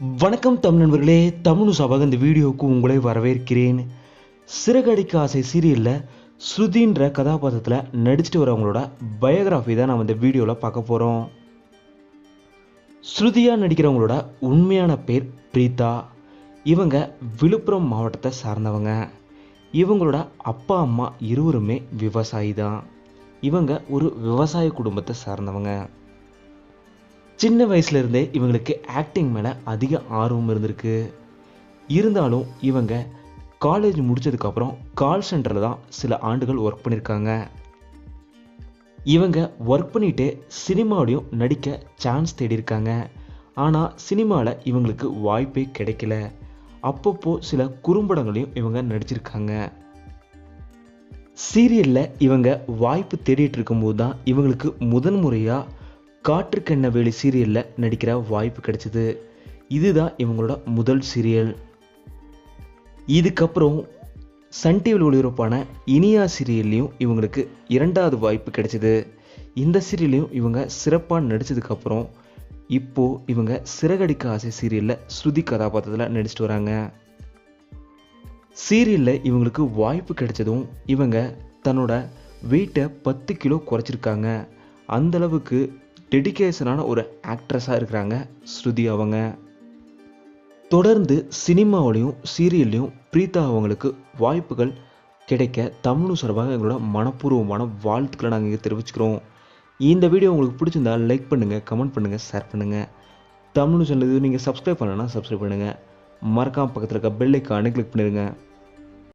வணக்கம் தமிழ் நண்பர்களே தமிழ் சபாக இந்த வீடியோவுக்கு உங்களை வரவேற்கிறேன். சிறகடிக்க ஆசை சீரியலில் ஸ்ருதின்ற கதாபாத்திரத்தில் நடிச்சுட்டு வரவங்களோட பயோகிராஃபி தான் நம்ம இந்த வீடியோவில் பார்க்க போகிறோம் ஸ்ருதியாக நடிக்கிறவங்களோட உண்மையான பேர் பிரீதா இவங்க விழுப்புரம் மாவட்டத்தை சார்ந்தவங்க. இவங்களோட அப்பா அம்மா இருவருமே விவசாயி தான் இவங்க ஒரு விவசாய குடும்பத்தை சார்ந்தவங்க. சின்ன வயசுல இருந்தே இவங்களுக்கு ஆக்டிங் மேலே அதிக ஆர்வம் இருந்திருக்கு. இருந்தாலும் இவங்க காலேஜ் முடிச்சதுக்கப்புறம் கால் சென்டரில் தான் சில ஆண்டுகள் ஒர்க் பண்ணியிருக்காங்க இவங்க ஒர்க் பண்ணிட்டு சினிமாவிலையும் நடிக்க சான்ஸ் தேடியிருக்காங்க. ஆனால் சினிமாவில் இவங்களுக்கு வாய்ப்பே கிடைக்கல. அப்பப்போ சில குறும்படங்களையும் இவங்க நடிச்சிருக்காங்க. சீரியலில் இவங்க வாய்ப்பு தேடிட்டு இருக்கும்போது தான் இவங்களுக்கு முதன் முறையாக காற்றுக்கெண்ண வேலி சீரியலில் நடிக்கிற வாய்ப்பு கிடைச்சிது. இதுதான் இவங்களோட முதல் சீரியல் இதுக்கப்புறம் சன் டிவியில் ஒளிபரப்பான இனியா சீரியல்லையும் இவங்களுக்கு இரண்டாவது வாய்ப்பு கிடைச்சிது. இந்த சீரியல்லையும் இவங்க சிறப்பாக நடித்ததுக்கப்புறம் இப்போது இவங்க சிறகடிக்க ஆசை சீரியலில் ஸ்ருதி கதாபாத்திரத்தில் நடிச்சிட்டு வராங்க. சீரியலில் இவங்களுக்கு வாய்ப்பு கிடைச்சதும் இவங்க தன்னோட வெயிட்டை பத்து கிலோ குறைச்சிருக்காங்க. அந்தளவுக்கு டெடிக்கேஷனான ஒரு ஆக்ட்ரஸாக இருக்கிறாங்க ஸ்ருதி அவங்க. தொடர்ந்து சினிமாவிலையும் சீரியல்லையும் பிரீதா அவங்களுக்கு வாய்ப்புகள் கிடைக்க தமிழும் சார்பாக எங்களோட மனப்பூர்வமான வாழ்த்துக்களை நாங்கள் இங்கே தெரிவிச்சுக்கிறோம். இந்த வீடியோ உங்களுக்கு பிடிச்சிருந்தா லைக் பண்ணுங்கள் கமெண்ட் பண்ணுங்கள் ஷேர் பண்ணுங்கள் தமிழ் சேனல் இது நீங்கள் சப்ஸ்கிரைப் பண்ணலன்னா சப்ஸ்கிரைப் பண்ணுங்கள் மறக்காம பக்கத்தில் இருக்க பெல் ஐக்கானை கிளிக் பண்ணிடுங்க